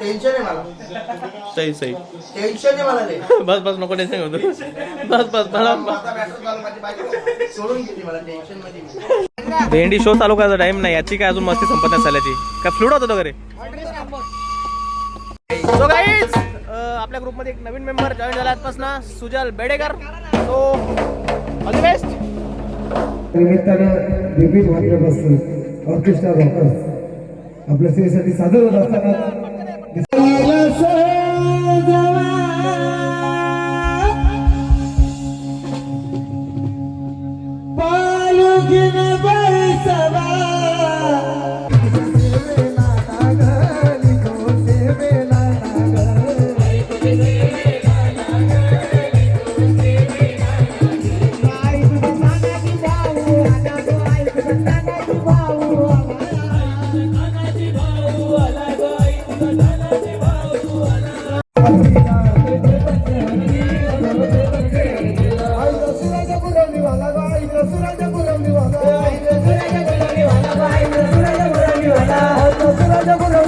Tension आहे मला. सही सही टेन्शन आहे मला. बस बस नको टेन्शन होतो बस बस मला आता battle चालू माझी बायको. सोडून गेली मला टेन्शनमध्ये. मी. भेंडी शो चालू करायचा टाइम नाही. याची काय अजून मस्ती संपत नाही साल्याची काय फ्लूड होता तो घरी? सो गाईज आपल्या ग्रुपमध्ये एक नवीन मेंबर जॉईन झाला आजपासून. Sujal Bedekar. So all the best निमित्तानं विविध वाद्यवस्तू ऑर्केस्ट्रा रॉकर्स आपल्या सेवेसाठी सादर होत असताना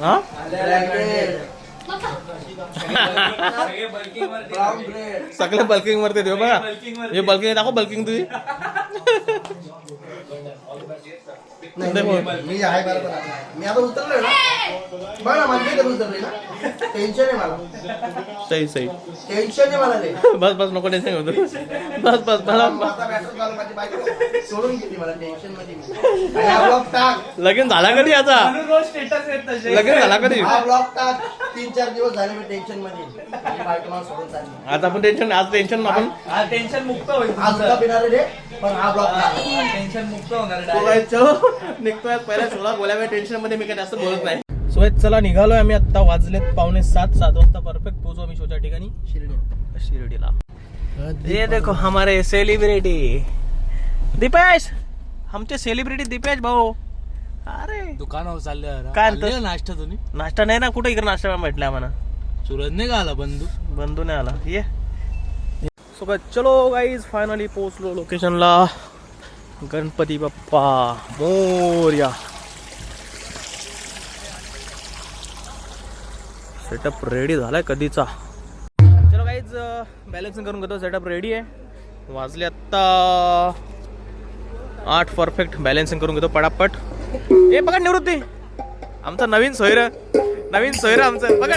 हा bread. सगळे बल्किंग वरती देऊ बघा हे बल्किंग दाखव बल्किंग तुझी. मी- आहे. मी आता उतरलोय ना ना टेन्शन आहे मला. सही सही टेन्शन आहे मला. बस बस नको टेन्शन होतो बस बस मला आता battle चालू माझी बायको. सोडून गेली मला टेन्शनमध्ये. मी. आणि हा ब्लॉग टाक. लगीन झाला कधी याचा लगीन झाला कधी? हा ब्लॉग टाक. तीन चार दिवस झाले मी टेन्शनमध्ये. माझी बायको मला सोडून चालली. आज आपण टेन्शन आज टेन्शन आपण हा टेन्शन मुक्त होईल आज पिणार रे पण हा ब्लॉग टाक. टेन्शन मुक्त होणार निघतोय पहिल्या शोला बोलाव्या टेन्शनमध्ये मी काय जास्त बोलत नाही. सो चला निघालोय आम्ही आता वाजलेत पावणे सात. सात वाजता परफेक्ट पोहोचू आम्ही शोच्या ठिकाणी. शिर्डी. शिर्डीला. ये देखो हमारे सेलिब्रिटी दीपेश! आमचे सेलिब्रिटी दीपेश भाऊ. अरे. दुकानावर चालले काय? नाश्ता तुम्ही? नाश्ता नाही ना कुठे इकडे नाश्ता भेटला आम्हाला? सूरज नाही का आला बंधू? बंधू नाही आला. ये. सो काय चलो गाईज फायनली पोहोचलो लोकेशनला गणपती बाप्पा. मोर्या सेटअप रेडी झालाय कधीचा. चलो काहीच बॅलन्सिंग करून घेतो. सेटअप रेडी आहे. वाजले आत्ता आठ परफेक्ट बॅलन्सिंग करून घेतो पटापट. ए बघा निवृत्ती. आमचा नवीन सोयर. नवीन सोयर आमचं. बघा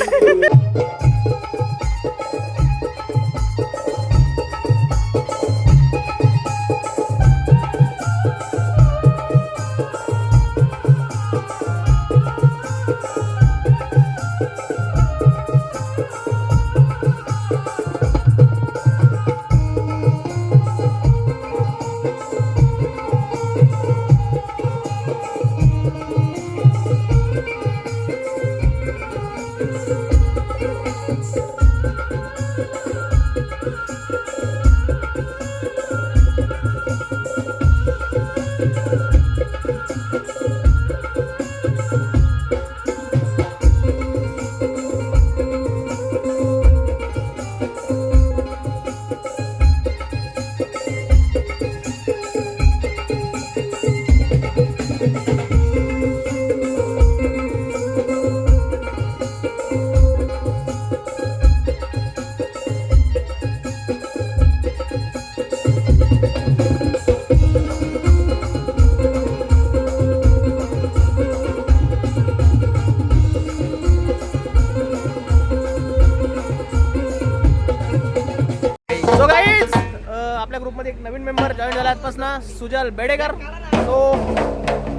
Sujal Bedekar. So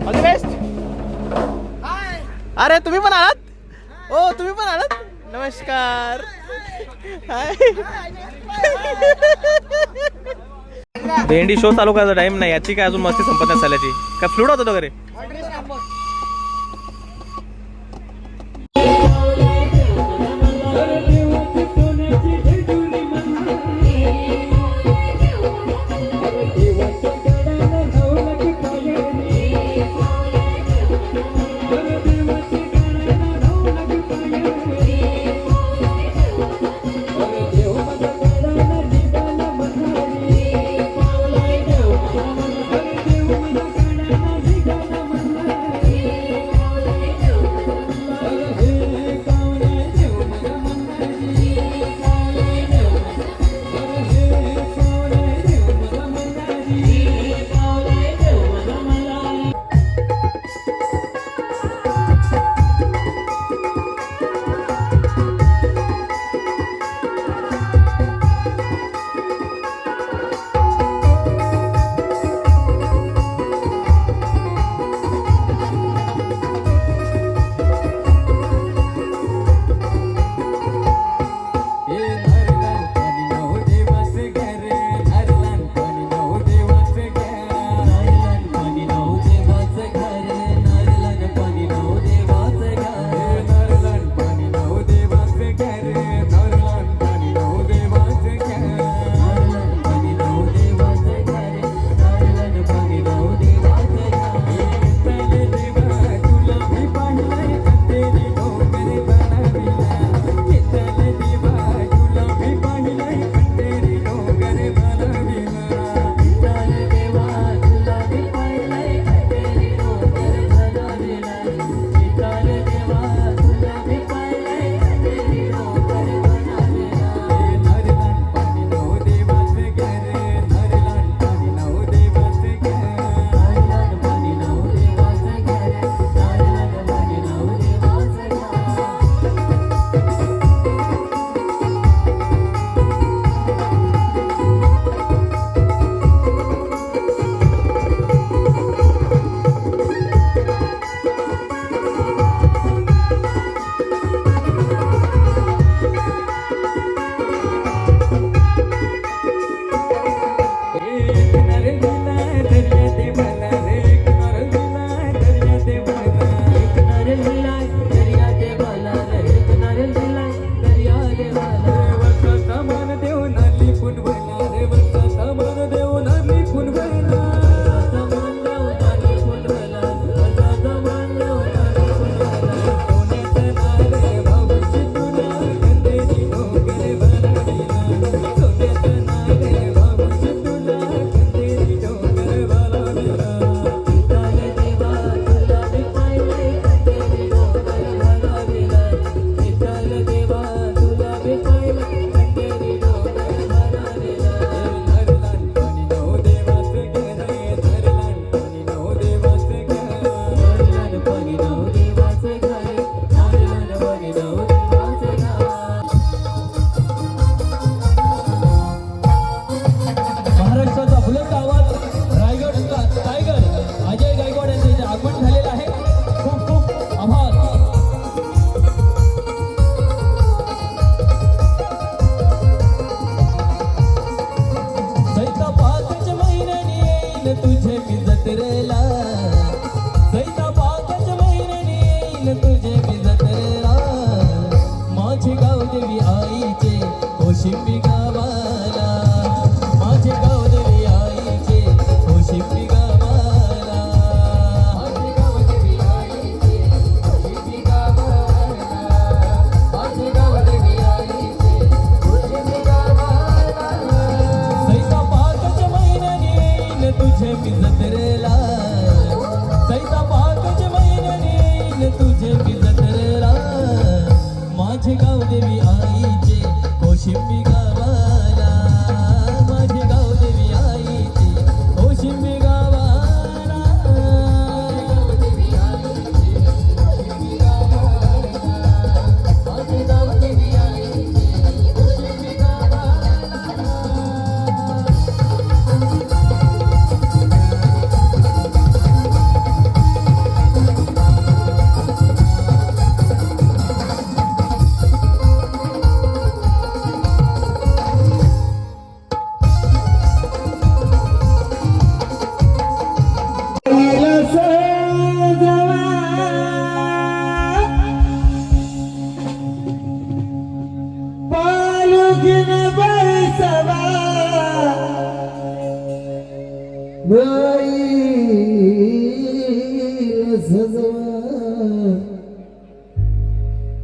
all the best अरे तुम्ही पण आलात? ओ तुम्ही पण आलात? नमस्कार. हाय भेंडी शो चालू करायचा टाइम नाही. याची काय अजून मस्ती संपत नाही साल्याची काय फ्लूड होता तो घरी?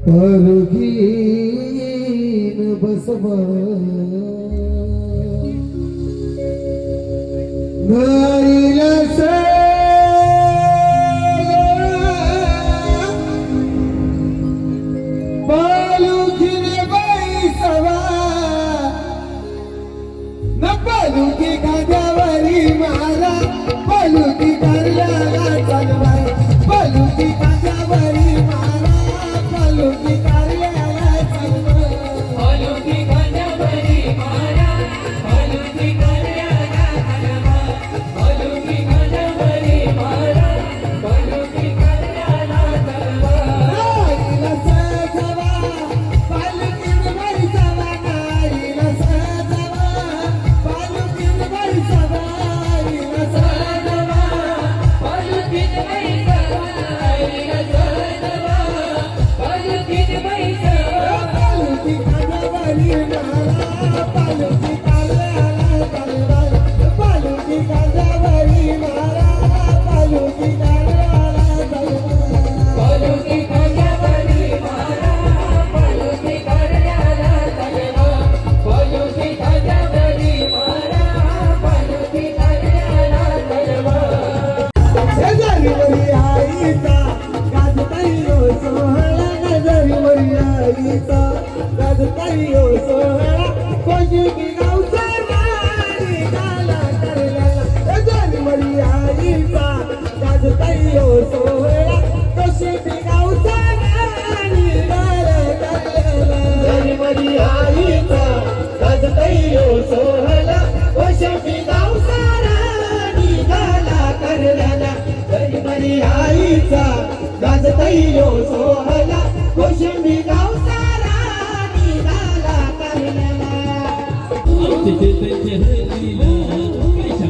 ಅರುಗೀನ ಬಸವ ನಾಯ पहिलो सोहला कोशंबी गाव सारा निघाला करण्याला. तिथे त्यांचे हल्लीला कैशा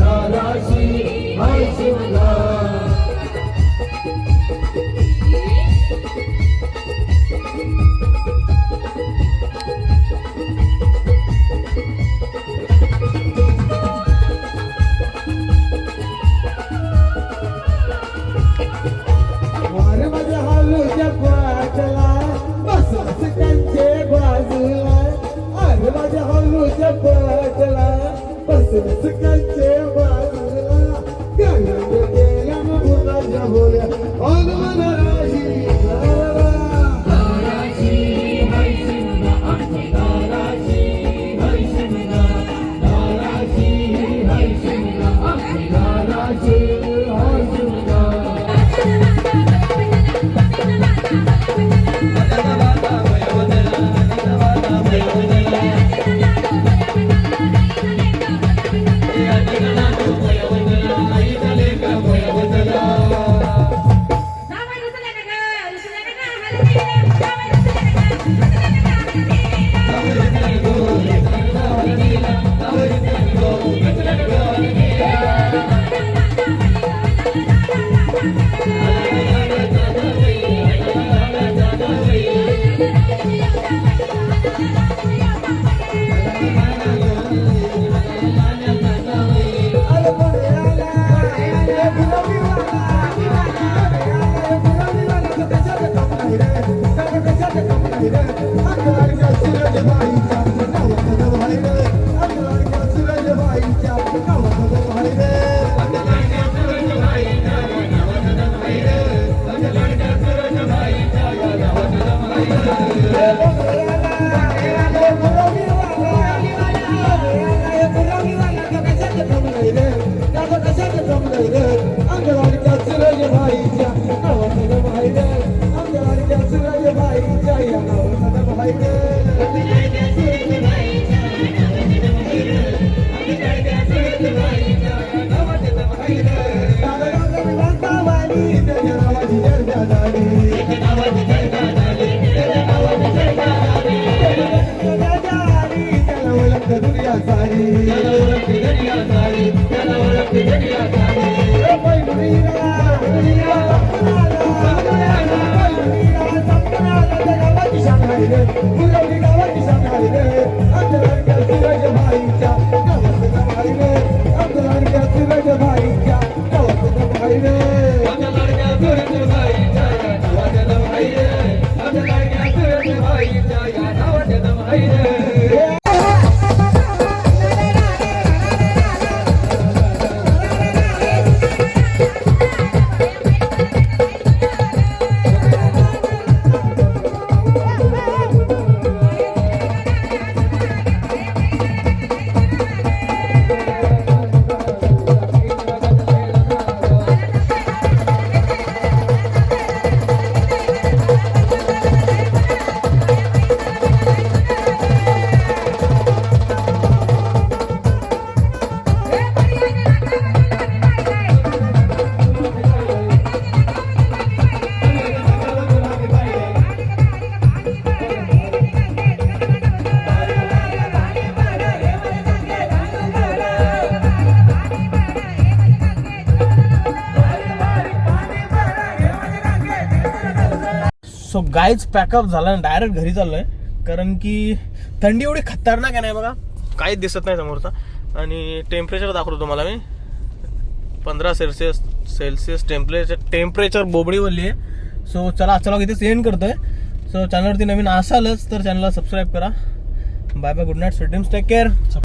愛し愛 Сыгайте его गायच पॅकअप झाला आणि डायरेक्ट घरी चाललोय. कारण की थंडी एवढी खतरनाक आहे नाही बघा. काहीच दिसत नाही समोरचा. आणि टेम्परेचर दाखवतो तुम्हाला मी. पंधरा सेल्सिअस सेल्सिअस टेम्परेचर टेम्परेचर बोबडीवरली आहे. सो चला आजचा vlog इथे एंड करतोय. सो चॅनलवरती नवीन असालच तर चॅनलला सबस्क्राईब करा. Bye bye good night sweet take care